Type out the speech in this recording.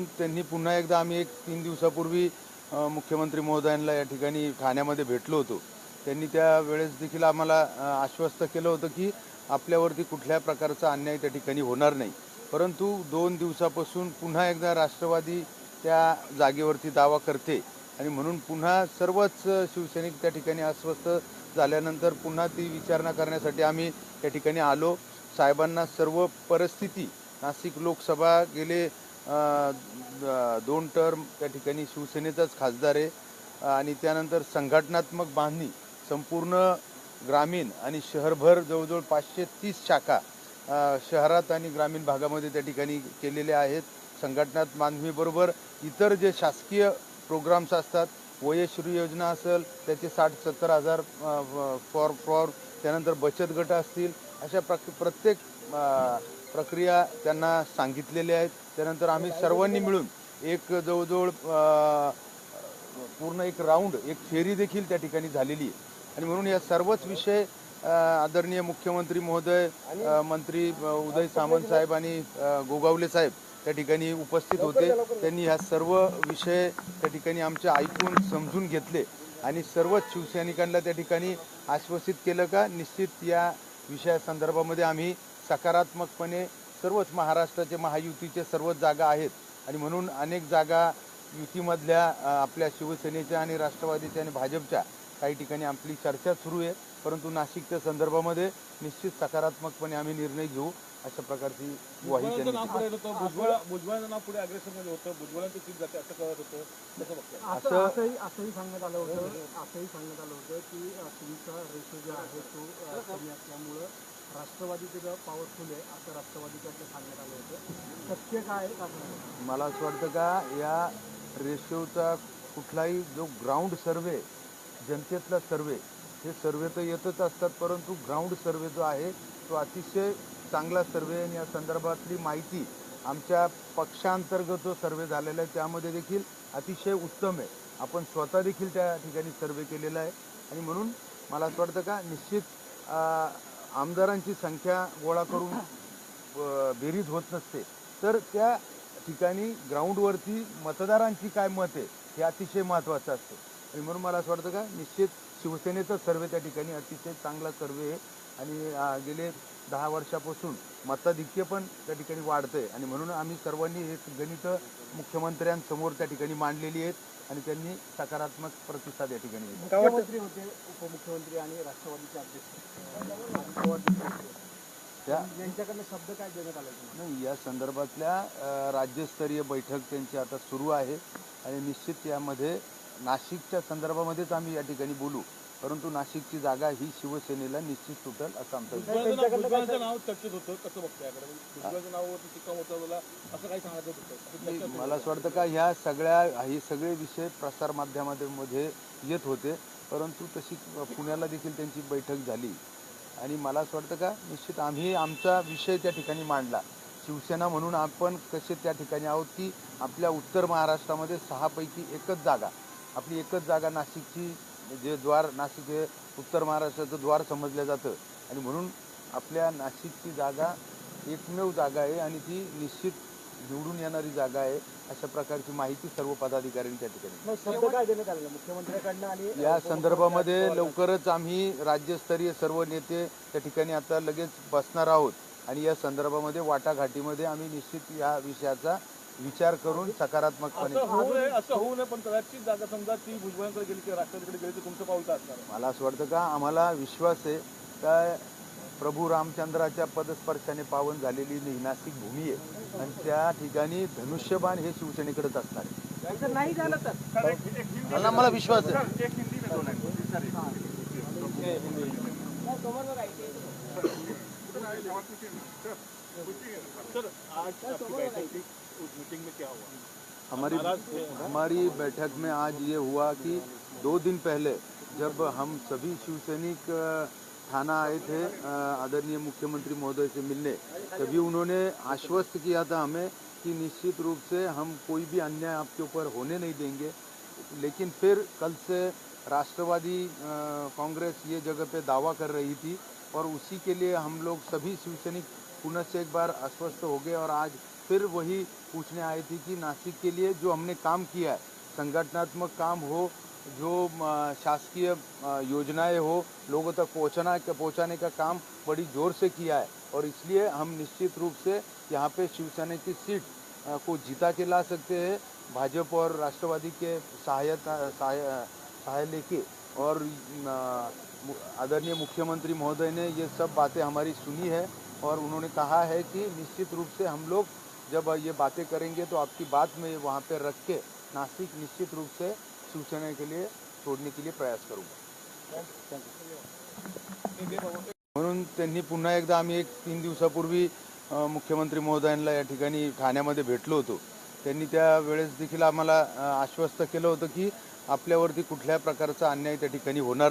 म्हणून त्यांनी पुन्हा एकदा आम्ही एक तीन दिवसापूर्वी मुख्यमंत्री महोदयांना या ठिकाणी ठाण्यामध्ये भेटलो होतो. त्यांनी त्या वेळेस देखील आम्हाला आश्वस्त केलं होतं की आपल्यावरती कुठल्या प्रकारचा अन्याय त्या ठिकाणी होणार नाही. परंतु दोन दिवसापासून पुन्हा एकदा राष्ट्रवादी त्या जागेवरती दावा करते आणि म्हणून पुन्हा सर्वच शिवसैनिक त्या ठिकाणी अस्वस्थ झाल्यानंतर पुन्हा ती विचारणा करण्यासाठी आम्ही त्या ठिकाणी आलो. साहेबांना सर्व परिस्थिती नाशिक लोकसभा गेले दोन टर्म त्या ठिकाणी शिवसेनेचाच खासदार आहे. आणि त्यानंतर संघटनात्मक बांधणी संपूर्ण ग्रामीण आणि शहरभर जवळजवळ पाचशे तीस शाखा शहरात आणि ग्रामीण भागामध्ये त्या ठिकाणी केलेल्या आहेत. संघटनात बांधणीबरोबर इतर जे शासकीय प्रोग्राम्स असतात वयश्री योजना असेल त्याचे साठ सत्तर हजार फॉर फॉर त्यानंतर बचत गट असतील अशा प्रक प्रत्येक प्रक्रिया त्यांना सांगितलेल्या आहेत. त्यानंतर आम्ही सर्वांनी मिळून एक जवळजवळ पूर्ण एक राऊंड एक फेरी देखील त्या ठिकाणी झालेली आहे. आणि म्हणून या सर्वच विषय आदरणीय मुख्यमंत्री महोदय मंत्री उदय सामंत साहेब आणि गोगावले साहेब त्या ठिकाणी उपस्थित होते. त्यांनी ह्या सर्व विषय त्या ठिकाणी आमचे ऐकून समजून घेतले आणि सर्वच शिवसैनिकांना त्या ठिकाणी आश्वासित केलं का निश्चित या विषयासंदर्भामध्ये आम्ही सकारात्मकपणे सर्वच महाराष्ट्राचे महायुतीचे सर्वच जागा आहेत. आणि म्हणून अनेक जागा युतीमधल्या आपल्या शिवसेनेच्या आणि राष्ट्रवादीच्या आणि भाजपच्या काही ठिकाणी आपली चर्चा सुरू आहे. परंतु नाशिकच्या संदर्भामध्ये निश्चित सकारात्मकपणे आम्ही निर्णय घेऊ अशा प्रकारची ग्वाही असंही असंही सांगण्यात आलं होतं. असंही सांगण्यात आलं होतं की तुमचा रेशो जो आहे तो अ, कमी असल्यामुळं राष्ट्रवादी त्याचं पॉवरफुल आहे असं राष्ट्रवादीकडनं सांगण्यात आलं होतं. सत्य काय आहे का मला असं वाटतं का या रेशिओचा कुठलाही जो ग्राउंड सर्वे जनतेतला सर्वे हे सर्वे तर येतच असतात परंतु ग्राउंड सर्वे जो आहे तो अतिशय चांगला सर्वे आणि या संदर्भातली माहिती आमच्या पक्षांतर्गत जो सर्वे झालेला आहे त्यामध्ये देखील अतिशय उत्तम आहे. आपण स्वतः देखील त्या ठिकाणी सर्वे केलेला आहे. आणि म्हणून मला असं वाटतं का निश्चित आमदारांची संख्या गोळा करून बेरीज होत नसते. तर त्या ठिकाणी ग्राउंडवरती मतदारांची काय मत आहे हे अतिशय महत्त्वाचं असतं. आणि म्हणून मला असं वाटतं का निश्चित शिवसेनेचा सर्वे त्या ठिकाणी अतिशय चांगला सर्वे आहे. आणि गेले दहा वर्षापासून मताधिक्य पण त्या ठिकाणी वाढतंय. आणि म्हणून आम्ही सर्वांनी हे गणित मुख्यमंत्र्यांसमोर त्या ठिकाणी मांडलेली आहेत. आणि त्यांनी सकारात्मक प्रतिसाद या ठिकाणी दिला. मुख्यमंत्री होते उपमुख्यमंत्री आणि राष्ट्रवादीचे अध्यक्ष. त्या यांच्याकडनं शब्द काय देण्यात आले नाही या संदर्भातल्या राज्यस्तरीय बैठक त्यांची आता सुरू आहे आणि निश्चित यामध्ये नाशिकच्या संदर्भामध्येच आम्ही या ठिकाणी बोलू. परंतु नाशिकची जागा ही शिवसेनेला निश्चित सुटेल असं आमचं नाव चर्चेत होतं कसं मला असं काही सांगत होतं. मला असं वाटतं का ह्या सगळ्या हे सगळे विषय प्रसार माध्यमामध्ये येत होते परंतु तशी पुण्याला देखील त्यांची बैठक झाली. आणि मला असं वाटतं का निश्चित आम्ही आमचा विषय त्या ठिकाणी मांडला. शिवसेना म्हणून आपण कसे त्या ठिकाणी आहोत की आपल्या उत्तर महाराष्ट्रामध्ये सहापैकी एकच जागा. आपली एकच जागा नाशिकची जे द्वार नाशिक हे उत्तर महाराष्ट्राचं द्वार समजलं जातं. आणि म्हणून आपल्या नाशिकची जागा एकमेव जागा आहे आणि ती निश्चित निवडून येणारी जागा आहे अशा प्रकारची माहिती सर्व पदाधिकाऱ्यांनी त्या ठिकाणी या संदर्भामध्ये लवकरच आम्ही राज्यस्तरीय सर्व नेते त्या ठिकाणी आता लगेच बसणार आहोत. आणि या संदर्भामध्ये वाटाघाटीमध्ये आम्ही निश्चित या विषयाचा विचार करून सकारात्मकपणे. असं होऊ नये असं होऊ नये पण कदाचित जागा समजा ती भुजबळांकडे गेली किंवा राष्ट्रवादीकडे गेली तर तुमचं पाऊल असणार आहे? मला असं वाटतं का आम्हाला विश्वास आहे का प्रभू रामचंद्राच्या पदस्पर्शाने पावन झालेली ही नाशिक भूमी आहे. आणि त्या ठिकाणी धनुष्यबाण हे शिवसेनेकडेच असणार आहे. नाही झालं तर. मला मला विश्वास आहे. सर. आज आपकी बैठक थी उस मीटिंग में क्या हुआ? हमारी हमारी बैठक में आज ये हुआ कि दो दिन पहले जब हम सभी शिवसैनिक थाना आए थे आदरणीय मुख्यमंत्री महोदय से मिलने तभी उन्होंने आश्वस्त किया था हमें कि निश्चित रूप से हम कोई भी अन्याय आपके ऊपर होने नहीं देंगे। लेकिन फिर कल से राष्ट्रवादी कांग्रेस ये जगह पे दावा कर रही थी और उसी के लिए हम लोग सभी शिवसैनिक पुनः से एक बार आश्वस्त हो गए और आज फिर वही पूछने आई थी कि नासिक के लिए जो हमने काम किया है, संगठनात्मक काम हो, जो शासकीय योजनाएँ हो, लोगों तक पहुँचना पहुँचाने का काम बड़ी ज़ोर से किया है। और इसलिए हम निश्चित रूप से यहाँ पे शिवसेना की सीट को जीता के ला सकते हैं, भाजपा और राष्ट्रवादी के सहायता, सहाय सहाय लेके। और आदरणीय मुख्यमंत्री महोदय ने ये सब बातें हमारी सुनी है और उन्होंने कहा है कि निश्चित रूप से हम लोग जब ये बातें करेंगे तो आपकी बात में वहाँ पे रख के नासिक निश्चित रूप से सूचना के लिए छोड़ने के लिए प्रयास करूँगा। म्हणून त्यांनी पुन्हा एकदा आम्ही एक तीन दिवसापूर्वी मुख्यमंत्री महोदयांना या ठिकाणी ठाण्यामध्ये भेटलो होतो. त्यांनी त्या वेळेस देखील आम्हाला आश्वस्त केलं होतं की आपल्यावरती कुठल्या प्रकारचा अन्याय त्या ठिकाणी होणार